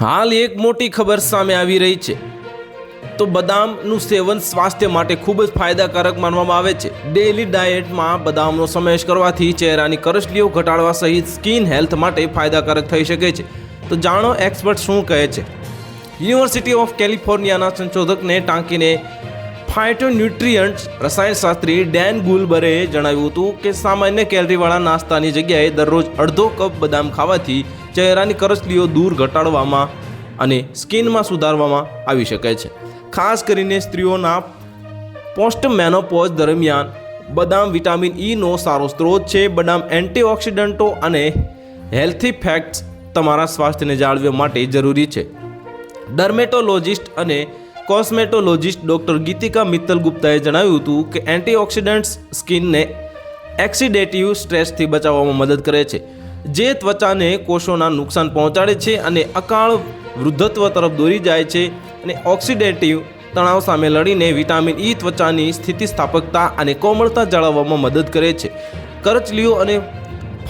હાલ એક મોટી ખબર સામે આવી રહી છે. તો બદામનું સેવન સ્વાસ્થ્ય માટે ખૂબ જ ફાયદાકારક માનવામાં આવે છે. ડેઇલી ડાયટમાં બદામનો સમાવેશ કરવાથી ચહેરાની કરચલીઓ ઘટાડવા સહિત સ્કિન હેલ્થ માટે ફાયદાકારક થઈ શકે છે. તો જાણો એક્સપર્ટ શું કહે છે. યુનિવર્સિટી ઓફ કેલિફોર્નિયાના સંશોધકને ટાંકીને ફાઇટોન્યુટ્રિયન્ટ્સ રસાયણશાસ્ત્રી ડેન ગુલબરે જણાવ્યું હતું કે સામાન્ય કેલરીવાળા નાસ્તાની જગ્યાએ દરરોજ અડધો કપ બદામ ખાવાથી ચહેરાની કરચલીઓ દૂર ઘટાડવામાં અને સ્કિનમાં સુધારવામાં આવી શકે છે. ખાસ કરીને સ્ત્રીઓના પોસ્ટ મેનોપોઝ દરમિયાન, બદામ વિટામિન ઈનો સારો સ્ત્રોત છે. બદામ એન્ટીઓક્સિડન્ટો અને હેલ્થી ફેક્ટ્સ તમારા સ્વાસ્થ્યને જાળવવા માટે જરૂરી છે. ડર્મેટોલોજિસ્ટ અને કોસ્મેટોલોજિસ્ટ ડૉક્ટર ગીતિકા મિત્તલ ગુપ્તાએ જણાવ્યું હતું કે એન્ટીઓક્સિડન્ટ્સ સ્કિનને એક્સિડેટિવ સ્ટ્રેસથી બચાવવામાં મદદ કરે છે. જે ત્વચાને કોષોના નુકસાન પહોંચાડે છે અને અકાળ વૃદ્ધત્વ તરફ દોરી જાય છે અને ઓક્સિડેટિવ તણાવ સામે લડીને વિટામિન ઈ ત્વચાની સ્થિતિસ્થાપકતા અને કોમળતા જાળવવામાં મદદ કરે છે. કરચલીઓ અને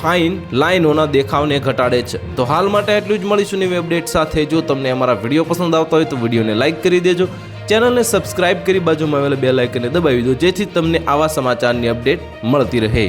ફાઇન લાઇનોના દેખાવને ઘટાડે છે. તો હાલ માટે એટલું જ મળીશું નવી અપડેટ સાથે. જો તમને અમારા વીડિયો પસંદ આવતા હોય તો વિડીયોને લાઇક કરી દેજો. ચેનલને સબસ્ક્રાઇબ કરી બાજુમાં આવેલા બે લાઇકને દબાવી દો, જેથી તમને આવા સમાચારની અપડેટ મળતી રહે.